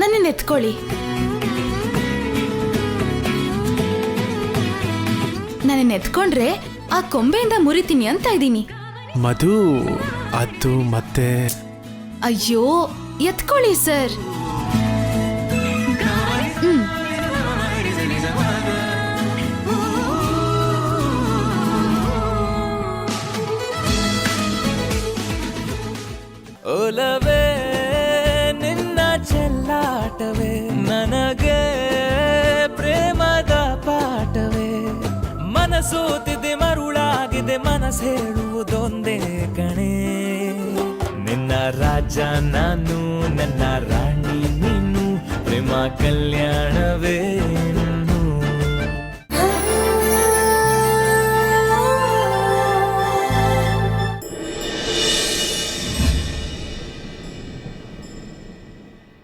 ನನ್ನನ್ನು ಎತ್ಕೊಳ್ಳಿ. ನನ್ನನ್ನು ಎತ್ಕೊಂಡ್ರೆ ಆ ಕೊಂಬೆಯಿಂದ ಮುರಿತೀನಿ ಅಂತ ಇದ್ದೀನಿ. ಮಧು ಅದು ಮತ್ತೆ? ಅಯ್ಯೋ ಎತ್ಕೊಳ್ಳಿ ಸರ್. ಹ್ಮ್. ಒಲವೇ ನನಗೆ ಪ್ರೇಮದ ಪಾಠವೇ. ಮನಸೋತಿದೆ ಮರುಳಾಗಿದೆ, ಮನಸ್ಸು ಹೇಳುವುದೊಂದೇ ಕಣೆ. ನಿನ್ನ ರಾಜ ನಾನು, ನನ್ನ ರಾಣಿ ನೀನು, ಪ್ರೇಮ ಕಲ್ಯಾಣವೇ.